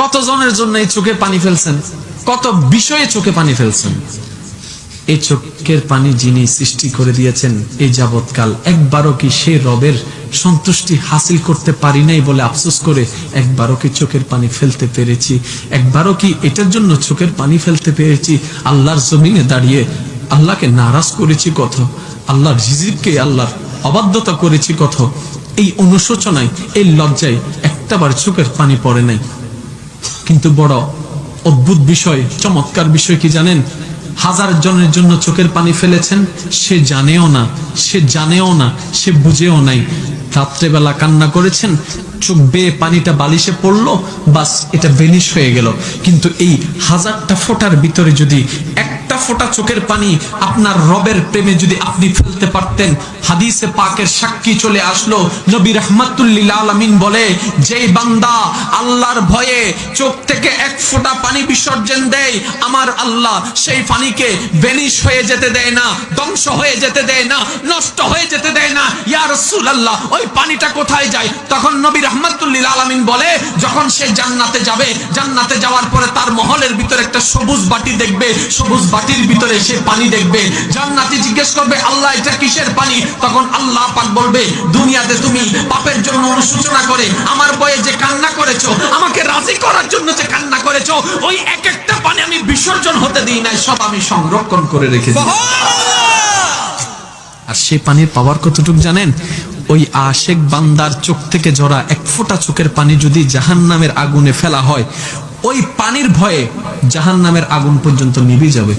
কতজনের জন্য এই চোখে পানি ফেলছেন? কত বিষয়ে চোখে পানি ফেলছেন? এই চোখের পানি যিনি সৃষ্টি করে দিয়েছেন এই যাবৎকাল, একবারও কি সে রবের সন্তুষ্টি হাসিল করতে পারি নাই বলে আফসোস করে একবারও কি চোখের পানি ফেলতে পেরেছি? একবারও কি এটার জন্য চোখের পানি ফেলতে পেরেছি? আল্লাহর জমিনে দাঁড়িয়ে আল্লাহকে নারাজ করেছি কত? আল্লাহর রিজিককে আল্লাহর অবাধ্যতা করেছি কত? এই অনুশোচনায়, এই লজ্জায় একটাবার চোখের পানি পড়ে নাই। কিন্তু বড় অদ্ভুত বিষয়, চমৎকার বিষয় কি জানেন? হাজার জনের জন্য চোখের পানি ফেলেছেন, সে জানেও না, সে জানেও না, সে বুঝেও নাই। রাত্রেবেলা কান্না করেছেন, চোখ বেয়ে পানিটা বালিশে পড়ল, বাস এটা বেনিশ হয়ে গেল। কিন্তু এই হাজারটা ফোটার ভিতরে যদি একটা ফোঁটা চোখের পানি আপনার রবের প্রেমে যদি আপনি ফেলতে পারতেন, হাদিসে পাকের সাক্ষী চলে আসলো। নবী রহমাতুল্লিল আলমিন বলে, যেই বান্দা আল্লাহর ভয়ে চোখ থেকে এক ফোঁটা পানি বিসর্জন দেয়, আমার আল্লাহ সেই পানিকে বেনিশ হয়ে যেতে দেয় না, ধ্বংস হয়ে যেতে দেয় না, নষ্ট হয়ে যেতে দেয় না। ইয়া রাসূলুল্লাহ, ওই পানিটা কোথায় যায়? তখন নবী রহমাতুল্লিল আলমিন বলে, যখন সে জান্নাতে যাবে, জান্নাতে যাওয়ার পরে তার মহলের ভিতরে একটা সবুজ বাটি দেখবে, সবুজ বাটির ভিতরে সে পানি দেখবে। জান্নাতি জিজ্ঞেস করবে আল্লাহ এটা কিসের পানি? তখন আল্লাহ পাক বলবে দুনিয়াতে তুমি পাপের জন্য অনুশোচনা করে আমার বয়ে যে কান্না করেছ আমাকে রাজি করার জন্য যে কান্না করেছ ওই এক একটা পানি আমি বিসর্জন হতে দিই নাই সব আমি সংরক্ষণ করে রেখেছি আর সেই পানির পাওয়ার কতটুকু জানেন? ওই আশেক বান্দার চোখ থেকে জরা এক ফোঁটা চোখের পানি যদি জাহান নামের আগুনে ফেলা হয় ওই পানির ভয়ে জাহান নামের আগুন পর্যন্ত নিভে যাবে।